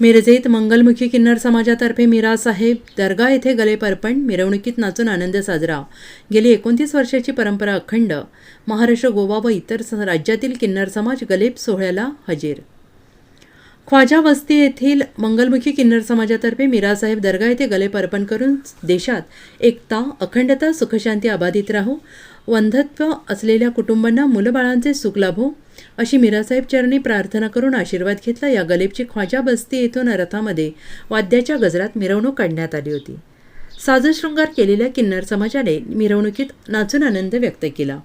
मिरजेत मंगलमुखी किन्नर समाजातर्फे मीरा साहेब दर्गा येथे गलेपर्पण मिरवणुकीत नाचून आनंद साजरा. गेली एकोणतीस वर्षाची परंपरा अखंड. महाराष्ट्र गोवा व इतर स- राज्यातील किन्नर समाज गलेप सोहळ्याला हजेर. ख्वाजा वस्ती येथील मंगलमुखी किन्नर समाजातर्फे मीरासाहेब दर्गा येथे गलेप अर्पण करून देशात एकता अखंडता सुखशांती अबाधित राहू वंधत्व असलेल्या कुटुंबांना मुलबाळांचे सुख लाभो अशी मीरासाहेब चरणी प्रार्थना करून आशीर्वाद घेतला. या गलेबची ख्वाजा बस्ती येथून रथामध्ये वाद्याच्या गजरात मिरवणूक काढण्यात आली होती. साजशृंगार केलेल्या किन्नर समाजाने मिरवणुकीत नाचून आनंद व्यक्त केला.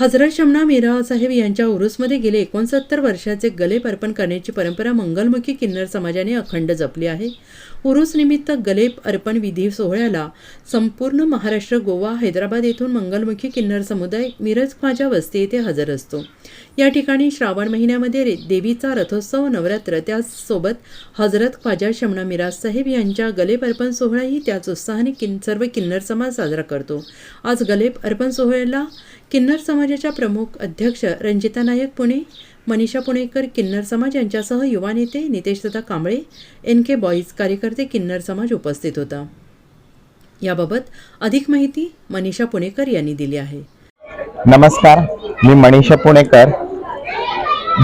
हजरत शमना मीरासाहेब यांच्या उरुसमध्ये गेले एकोणसत्तर वर्षाचे गलेप अर्पण करण्याची परंपरा मंगलमुखी किन्नर समाजाने अखंड जपली आहे. उरूसनिमित्त गलेप अर्पण विधी सोहळ्याला संपूर्ण महाराष्ट्र गोवा हैदराबाद येथून मंगलमुखी किन्नर समुदाय मिरज ख्वाजा वस्ती येथे हजर असतो. या ठिकाणी श्रावण महिन्यामध्ये रे- देवीचा रथोत्सव नवरात्र त्याचसोबत हजरत ख्वाजा शमना मिराज साहेब यांच्या गलेप अर्पण सोहळाही त्याच उत्साहाने किन सर्व किन्नर समाज साजरा करतो. आज गलेप अर्पण सोहळ्याला किन्नर समाजाच्या प्रमुख अध्यक्ष रंजिता नायक पुणे मनीषा पुणेकर किन्नर समाज यांच्यासह युवा नेते Nitesh Datta Kamble N K boys कार्यकर्ते किन्नर समाज उपस्थित होता. याबाबत अधिक माहिती मनीषा पुणेकर यांनी दिली आहे. नमस्कार मी मनीषा पुणेकर.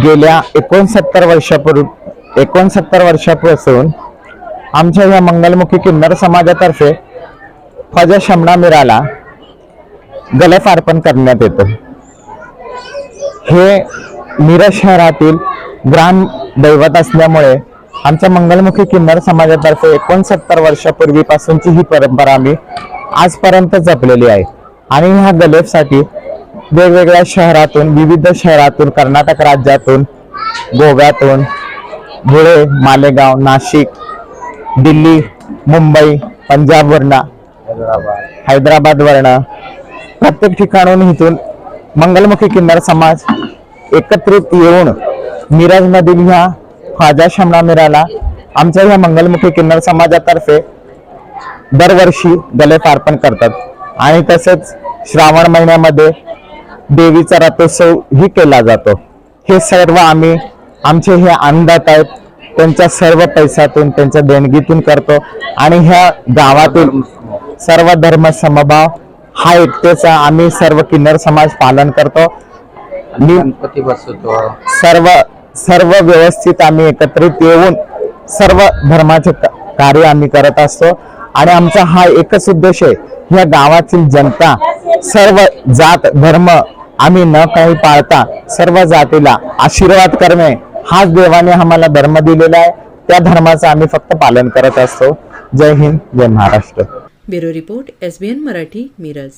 गेल्या एकोणसत्तर वर्षापूर्वी एकोणसत्तर वर्षापासून आमच्या या मंगलमुखी किन्नर समाजातर्फे ख्वाजा शमणा मिराला गलफ अर्पण करण्यात येतो. हे मिरज शहरातील ग्राम दैवत असल्यामुळे आमच्या मंगलमुखी किन्नर समाजातर्फे एकोणसत्तर वर्षापूर्वीपासूनची ही परंपरा आम्ही आजपर्यंत जपलेली आहे. आणि ह्या गलेफसाठी वेगवेगळ्या शहरातून विविध शहरातून कर्नाटक राज्यातून गोव्यातून धुळे मालेगाव नाशिक दिल्ली मुंबई पंजाबवरनं हैदराबादवरनं प्रत्येक ठिकाणून इथून मंगलमुखी किन्नर समाज एकत्रित येऊन मिरजमधील ह्या ख्वाजा शमणा मिराला आमच्या ह्या मंगलमुखी किन्नर समाजातर्फे दरवर्षी गलेफ अर्पण करतात. आणि तसेच श्रावण महिन्यामध्ये देवीचा रथोत्सव ही केला जातो. हे सर्व आम्ही आमचे हे आनंदात आहेत. त्यांच्या सर्व पैशातून त्यांच्या देणगीतून करतो. आणि ह्या गावातील सर्व धर्म समभाव हा एकतेचा आम्ही सर्व किन्नर समाज पालन करतो. गणपती बसवतो. सर्व सर्व व्यवस्थित आम्ही एकत्रित येऊन सर्व धर्माचे कार्य आम्ही करत असतो. आणि आमचा हा एकच उद्देश आहे या गावातील जनता सर्व जात धर्म आम्ही न काही पाळता सर्व जातीला आशीर्वाद करणे हाच देवाने आम्हाला धर्म दिलेला आहे. त्या धर्माचं आम्ही फक्त पालन करत असतो. जय हिंद जय Maharashtra. Bureau report S B N Marathi Miraj.